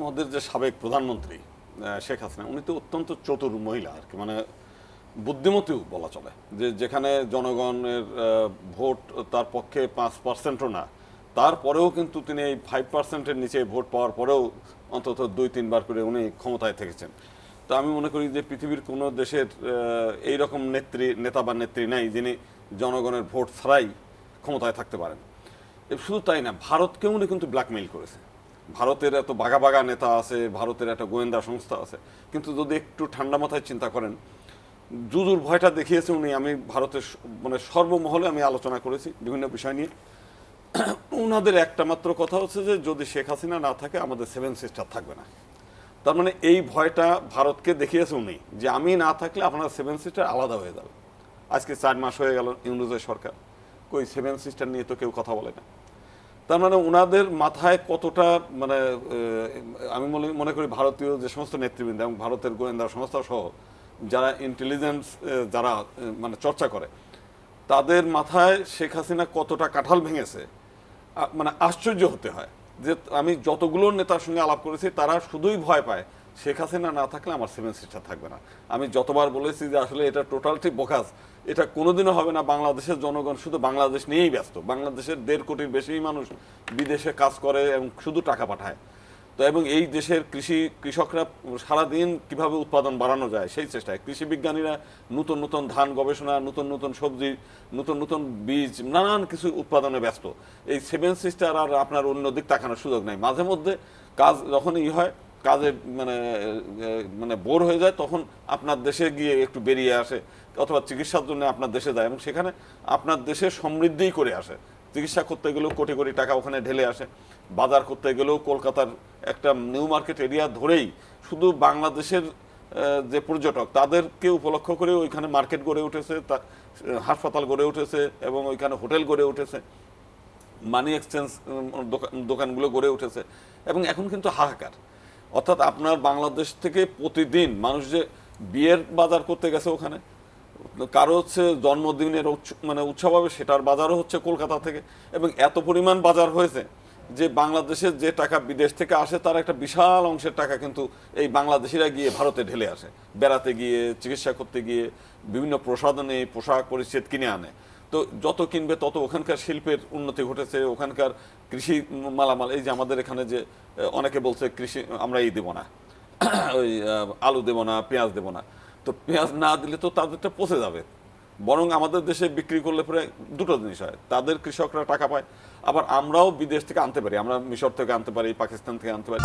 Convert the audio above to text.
আমাদের যে সাবেক প্রধানমন্ত্রী শেখ হাসিনা, উনি তো অত্যন্ত চতুর মহিলা আর কি মানে বুদ্ধিমতীও বলা চলে। যে যেখানে জনগণের ভোট তার পক্ষে পাঁচ পার্সেন্টও না, তারপরেও কিন্তু তিনি এই ফাইভ পার্সেন্টের নিচে ভোট পাওয়ার পরেও অন্তত দুই, তিনবার করে উনি ক্ষমতায় থেকেছেন। তো আমি মনে করি যে পৃথিবীর কোনো দেশের এই রকম নেত্রী, নেতা বা নেত্রী নাই যিনি জনগণের ভোট ছাড়াই ক্ষমতায় থাকতে পারেন। শুধু তাই না, ভারতকেও উনি কিন্তু ব্ল্যাকমেইল করেছে ভারতের এত বাঘা বাঘা নেতা আছে, ভারতের একটা গোয়েন্দা সংস্থা আছে। কিন্তু যদি একটু ঠান্ডা মাথায় চিন্তা করেন জুজুর ভয়টা দেখিয়েছে উনি। আমি ভারতের মানে সর্বমহলে আমি আলোচনা করেছি বিভিন্ন বিষয় নিয়ে। ওনাদের একটা মাত্র কথা হচ্ছে যে, যদি শেখ হাসিনা না থাকে, আমাদের সেভেন সিস্টার থাকবে না। তার মানে এই ভয়টা ভারতকে দেখিয়েছে উনি যে, আমি না থাকলে আপনার সেভেন সিস্টার আলাদা হয়ে যাবে। আজকে চার মাস হয়ে গেল ইউনুজের সরকার। কই, সেভেন সিস্টার নিয়ে তো কেউ কথা বলে না। তার মানে ওনাদের মাথায় কতটা মানে আমি মনে করি ভারতীয় যে সমস্ত নেতৃবৃন্দ এবং ভারতের গোয়েন্দা সংস্থা সহ যারা ইন্টেলিজেন্স যারা মানে চর্চা করে, তাদের মাথায় শেখ হাসিনা কতটা কাঁঠাল ভেঙেছে মানে আশ্চর্য হতে হয়। যে আমি যতগুলো নেতার সঙ্গে আলাপ করেছি, তারা শুধুই ভয় পায়, শেখ হাসিনা না থাকলে আমার সেভেন সিস্টার থাকবে না। আমি যতবার বলেছি যে আসলে এটা টোটালটি বোকাস এটা কোনোদিনও হবে না, বাংলাদেশের জনগণ শুধু বাংলাদেশ নিয়েই ব্যস্ত। বাংলাদেশের দেড় কোটির বেশি মানুষ বিদেশে কাজ করে এবং শুধু টাকা পাঠায়। তো এবং এই দেশের কৃষি কৃষকরা সারাদিন কীভাবে উৎপাদন বাড়ানো যায় সেই চেষ্টায়। কৃষি বিজ্ঞানীরা নতুন নতুন ধান গবেষণা, নতুন নতুন সবজি, নতুন নতুন বীজ, নানান কিছু উৎপাদনে ব্যস্ত। এই সেভেন সিস্টার আর আপনার অন্য দিক তাকানোর সুযোগ নেই। মাঝে মধ্যে কাজ যখন ই হয়, কাজে মানে মানে বোর হয়ে যায়, তখন আপনার দেশে গিয়ে একটু বেরিয়ে আসে, অথবা চিকিৎসার জন্য আপনার দেশে যায় এবং সেখানে আপনার দেশে সমৃদ্ধিই করে আসে। চিকিৎসা করতে গেলেও কোটি কোটি টাকা ওখানে ঢেলে আসে। বাজার করতে গেলেও কলকাতার একটা নিউ মার্কেট এরিয়া ধরেই শুধু বাংলাদেশের যে পর্যটক, তাদেরকে উপলক্ষ করে ওইখানে মার্কেট গড়ে উঠেছে, তা, হাসপাতাল গড়ে উঠেছে এবং ওইখানে হোটেল গড়ে উঠেছে, মানি এক্সচেঞ্জ দোকানগুলো গড়ে উঠেছে এবং এখন কিন্তু হাহাকার। অর্থাৎ আপনার বাংলাদেশ থেকে প্রতিদিন মানুষ যে বিয়ের বাজার করতে গেছে ওখানে কারও হচ্ছে জন্মদিনের মানে উৎসব হবে সেটার বাজারও হচ্ছে কলকাতা থেকে। এবং এত পরিমাণ বাজার হয়েছে যে বাংলাদেশের যে টাকা বিদেশ থেকে আসে তার একটা বিশাল অংশের টাকা কিন্তু এই বাংলাদেশিরা গিয়ে ভারতে ঢেলে আসে। বেড়াতে গিয়ে, চিকিৎসা করতে গিয়ে, বিভিন্ন প্রসাধনে, পোশাক পরিচ্ছেদ কিনে আনে। তো যত কিনবে তত ওখানকার শিল্পের উন্নতি ঘটেছে, ওখানকার কৃষি মালামাল, এই যে আমাদের এখানে যে, অনেকে বলছে কৃষি আমরা এই দেবো না। ওই আলু দেবো না, পেঁয়াজ দেবো না। তো পেঁয়াজ না দিলে তো তাদেরটা পচে যাবে। বরং আমাদের দেশে বিক্রি করলে পরে দুটো জিনিস হয়। তাদের কৃষকরা টাকা পায়, আবার আমরাও বিদেশ থেকে আনতে পারি। আমরা মিশর থেকে আনতে পারি, পাকিস্তান থেকে আনতে পারি।